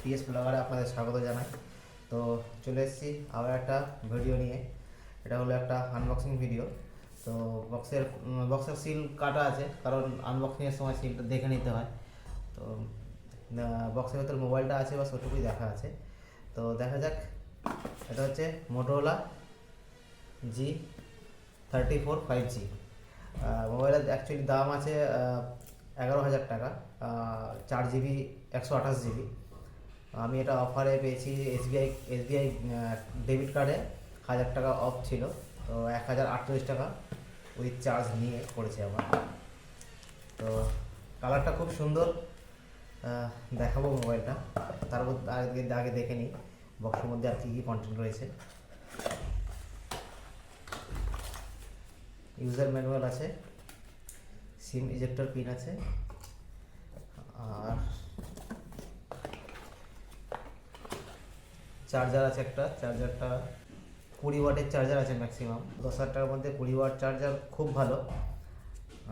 PS ব্লগারে আপনাদের স্বাগত জানাই। তো চলে এসেছি আবার একটা ভিডিও নিয়ে। এটা হলো একটা আনবক্সিং ভিডিও তো বক্সের বক্সের সিল কাটা আছে, কারণ আনবক্সিংয়ের সময় সিলটা দেখে নিতে হয়। তো বক্সের ভেতর মোবাইলটা আছে বা ওটুকুই দেখা আছে। তো দেখা যাক, এটা হচ্ছে Motorola G thirty four five G মোবাইলের অ্যাকচুয়ালি দাম আছে এগারো হাজার টাকা চার জিবি একশো আঠাশ জিবি আমি এটা অফারে পেয়েছি এসবিআই এসবিআই ডেবিট কার্ডে হাজার টাকা অফ ছিল, তো এক হাজার আটচল্লিশ টাকা উইথ চার্জ নিয়ে পড়েছে আমার। তো কালারটা খুব সুন্দর দেখাবো মোবাইলটা তার মধ্যে আগে আগে দেখে নিই বক্সের মধ্যে আর কী কী কন্টেন্ট রয়েছে। ইউজার ম্যানুয়াল আছে। সিম ইজেক্টর পিন আছে। আর চার্জার আছে একটা, চার্জারটা কুড়ি ওয়াটের চার্জার আছে ম্যাক্সিমাম দশ হাজার টাকার মধ্যে কুড়ি ওয়াট চার্জার খুব ভালো।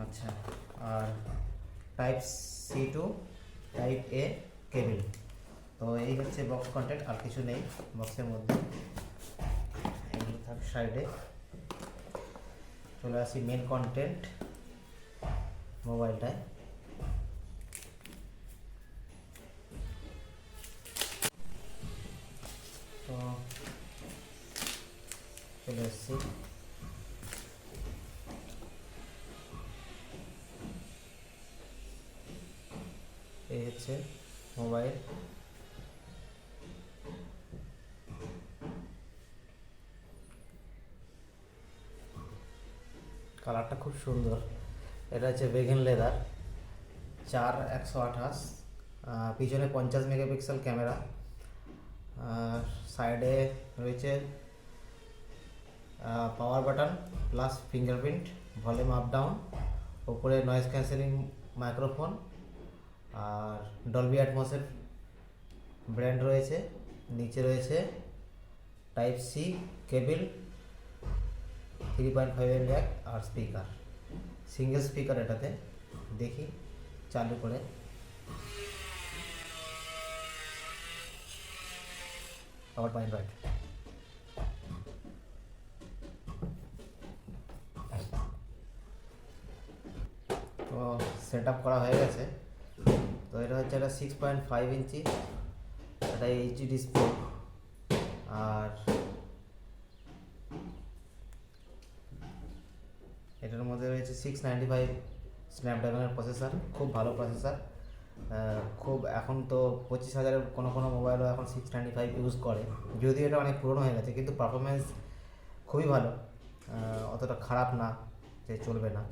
আচ্ছা আর type C to type A cable তো এই হচ্ছে বক্স কন্টেন্ট আর কিছু নেই বক্সের মধ্যে। এগুলো থাক সাইডে চলে আসি মেন কন্টেন্ট মোবাইলটায়। তো চলে এসছি। এই হচ্ছে মোবাইল। কালারটা খুব সুন্দর। এটা হচ্ছে বেগেন লেদার, চার একশো আঠাশ পিছনে পঞ্চাশ মেগাপিক্সেল ক্যামেরা, আর সাইডে রয়েছে power button plus fingerprint volume up down ওপরে নয়েজ ক্যান্সেলিং মাইক্রোফোন আর ডলবি অ্যাটমসের ব্র্যান্ড রয়েছে, নিচে রয়েছে type C cable three point five M আর স্পিকার সিঙ্গেল স্পিকার এটাতে দেখি, চালু করে। পাওয়ার পয়েন্ট রাইট তো সেট আপ করা হয়ে গেছে। তো এটা হচ্ছে একটা সিক্স পয়েন্ট ফাইভ ইঞ্চি এটা এইচডি ডিসপ্লে আর এটার মধ্যে রয়েছে সিক্স নাইনটি ফাইভ স্ন্যাপড্রাগনের প্রসেসর খুব ভালো প্রসেসর খুব এখন তো পঁচিশ হাজারের কোনো কোনো মোবাইলও এখন সিক্স নাইনটি ফাইভ ইউজ করে। যদিও এটা অনেক পুরনো হয়ে গেছে, কিন্তু পারফরমেন্স খুবই ভালো। অতটা খারাপ না যে চলবে না।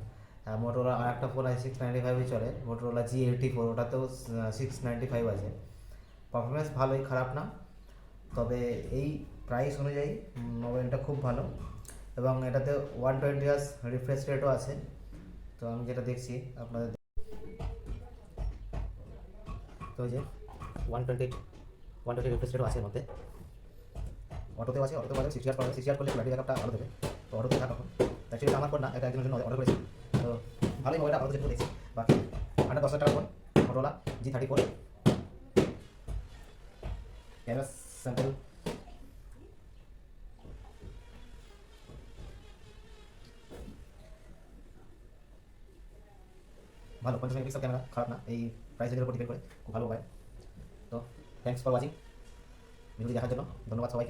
মোটোরোলা আর একটা ফোন আছে সিক্স নাইনটি ফাইভই চলে। মোটোরোলা জি এইটি ফোর ওটাতেও সিক্স নাইনটি ফাইভ আছে। পারফরমেন্স ভালোই, খারাপ না। তবে এই প্রাইস অনুযায়ী মোবাইলটা খুব ভালো। এবং এটাতে ওয়ান টোয়েন্টি আস রিফ্রেশ রেটও আছে। তো আমি যেটা দেখছি, আপনাদের তো যে one twenty one twenty refresh রেটও আছে এর মধ্যে। অটোতেও আছে অটোতে পারে সিক্স ইয়ার পাবে সিক্স ইয়ার করলে ব্যাটারি ব্যাকআপটা ভালো দেবে। তো অটোতে থাকা তখন অ্যাকচুয়ালি আমার ফোন না, এটা একজনের জন্য অর্ডার করেছি। তো ভালোই মোবাইলটা যেটুকু দেখছি। বাকি আটটা দশ হাজার টাকা phone Motorola G thirty four camera sample ভালো পঞ্চাশ মেগাপিক্সেল ক্যামেরা খারাপ না, এই প্রাইসের উপর ডিপেন্ড করে, খুব ভালো মোবাইল তো থ্যাংকস ফর ওয়াচিং ভিডিওটি দেখার জন্য ধন্যবাদ সবাইকে।